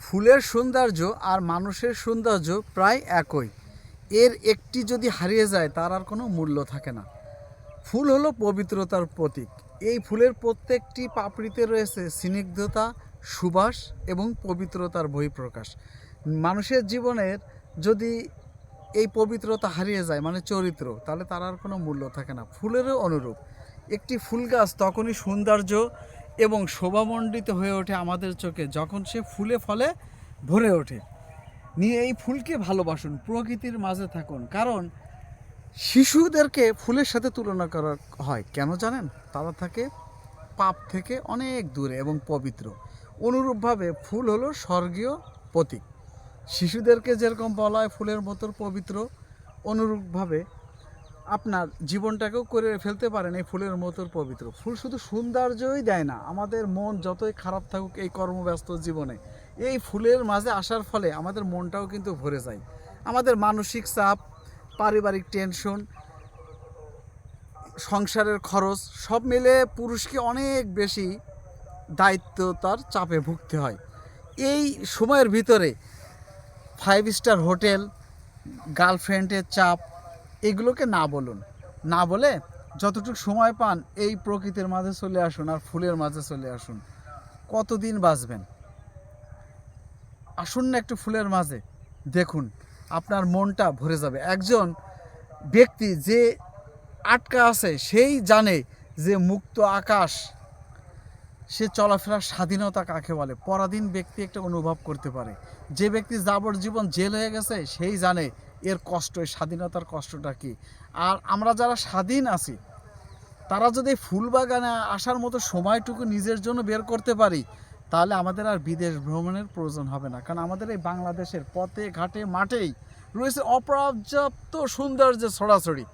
ফুলের সৌন্দর্য আর মানুষের সৌন্দর্য প্রায় একই। এর একটি যদি হারিয়ে যায়, তার আর কোনো মূল্য থাকে না। ফুল হলো পবিত্রতার প্রতীক। এই ফুলের প্রত্যেকটি পাপড়িতে রয়েছে স্নিগ্ধতা, সুবাস এবং পবিত্রতার বহিঃপ্রকাশ। মানুষের জীবনের যদি এই পবিত্রতা হারিয়ে যায় মানে চরিত্র, তাহলে তার আর কোনো মূল্য থাকে না। ফুলেরও অনুরূপ। একটি ফুল গাছ তখনই সৌন্দর্য এবং শোভামণ্ডিত হয়ে ওঠে আমাদের চোখে যখন সে ফুলে ফলে, ভরে ওঠে। নিয়ে এই ফুলকে ভালোবাসুন, প্রকৃতির মাঝে থাকুন। কারণ শিশুদেরকে ফুলের সাথে তুলনা করা হয়, কেন জানেন? তারা থাকে পাপ থেকে অনেক দূরে এবং পবিত্র। অনুরূপভাবে ফুল হলো স্বর্গীয় প্রতীক। শিশুদেরকে যেরকম বলা হয় ফুলের মতো পবিত্র, অনুরূপভাবে আপনার জীবনটাকেও করে ফেলতে পারেন এই ফুলের মতো পবিত্র। ফুল শুধু সৌন্দর্যই দেয় না, আমাদের মন যতই খারাপ থাকুক এই কর্মব্যস্ত জীবনে, এই ফুলের মাঝে আসার ফলে আমাদের মনটাও কিন্তু ভরে যায়। আমাদের মানসিক চাপ, পারিবারিক টেনশন, সংসারের খরচ, সব মিলে পুরুষকে অনেক বেশি দায়িত্ব তার চাপে ভুগতে হয়। এই সময়ের ভিতরে ফাইভ স্টার হোটেল গার্লফ্রেন্ডের চাপ এগুলোকে না বলুন। না বলে যতটুকু সময় পান এই প্রকৃতির মাঝে চলে আসুন আর ফুলের মাঝে চলে আসুন। কতদিন বাঁচবেন? আসুন না একটু ফুলের মাঝে। দেখুন, আপনার মনটা ভরে যাবে। একজন ব্যক্তি যে আটকা আছে, সেই জানে যে মুক্ত আকাশ সে চলাফেরার স্বাধীনতা কাকে বলে? পরাধীন ব্যক্তি একটা অনুভব করতে পারে। যে ব্যক্তি যাবজ্জীবন জেল হয়ে গেছে, সেই জানে এর কষ্ট, এই স্বাধীনতার কষ্টটা কি। আর আমরা যারা স্বাধীন আছি, তারা যদি ফুল বাগানে আসার মতো সময়টুকু নিজের জন্য বের করতে পারি, তাহলে আমাদের আর বিদেশ ভ্রমণের প্রয়োজন হবে না। কারণ আমাদের এই বাংলাদেশের পথে, ঘাটে, মাঠেই রয়েছে অপর্যাপ্ত সৌন্দর্য ছড়াছড়ি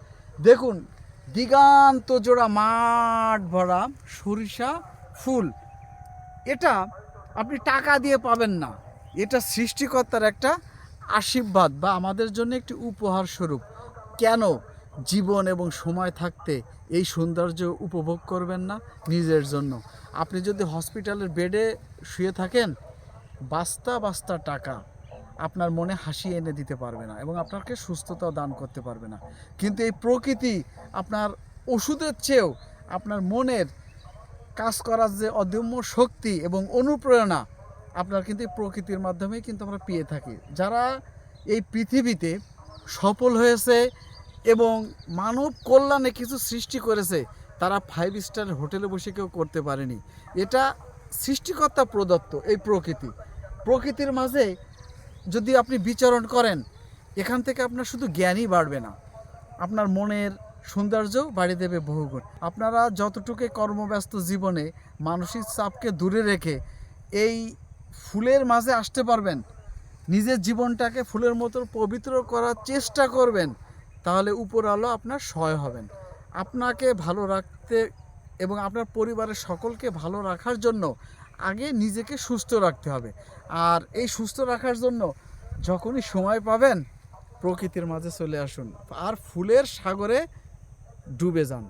দেখুন, দিগান্ত জোড়া মাঠ ভরা সরিষা ফুল। এটা আপনি টাকা দিয়ে পাবেন না। এটা সৃষ্টিকর্তার একটা আশীর্বাদ বা আমাদের জন্য একটি উপহার স্বরূপ। কেন জীবন এবং সময় থাকতে এই সৌন্দর্য উপভোগ করবেন না নিজের জন্য? আপনি যদি হসপিটালের বেডে শুয়ে থাকেন বাস্তা বাস্তা টাকা আপনার মনে হাসি এনে দিতে পারবে না এবং আপনাকে সুস্থতাও দান করতে পারবে না। কিন্তু এই প্রকৃতি আপনার ওষুধের চেয়েও আপনার মনের কাজ করার যে অদম্য শক্তি এবং অনুপ্রেরণা আপনার কিন্তু প্রকৃতির মাধ্যমেই কিন্তু আমরা পেয়ে থাকি। যারা এই পৃথিবীতে সফল হয়েছে এবং মানব কল্যাণে কিছু সৃষ্টি করেছে, তারা ফাইভ স্টার হোটেলে বসে কেউ করতে পারেনি। এটা সৃষ্টিকর্তা প্রদত্ত এই প্রকৃতি। প্রকৃতির মাঝে যদি আপনি বিচরণ করেন, এখান থেকে আপনার শুধু জ্ঞানই বাড়বে না। আপনার মনের সৌন্দর্য বাড়িয়ে দেবে বহুগুণ। আপনারা যতটুকু কর্মব্যস্ত জীবনে মানসিক চাপকে দূরে রেখে এই ফুলের মাঝে আসতে পারবেন, নিজের জীবনটাকে ফুলের মতো পবিত্র করার চেষ্টা করবেন, তাহলে উপর আলো আপনার সহায় হবেন। আপনাকে ভালো রাখতে এবং আপনার পরিবারের সকলকে ভালো রাখার জন্য আগে নিজেকে সুস্থ রাখতে হবে। আর এই সুস্থ রাখার জন্য যখনই সময় পাবেন, প্রকৃতির মাঝে চলে আসুন। আর ফুলের সাগরে ডুবে যান।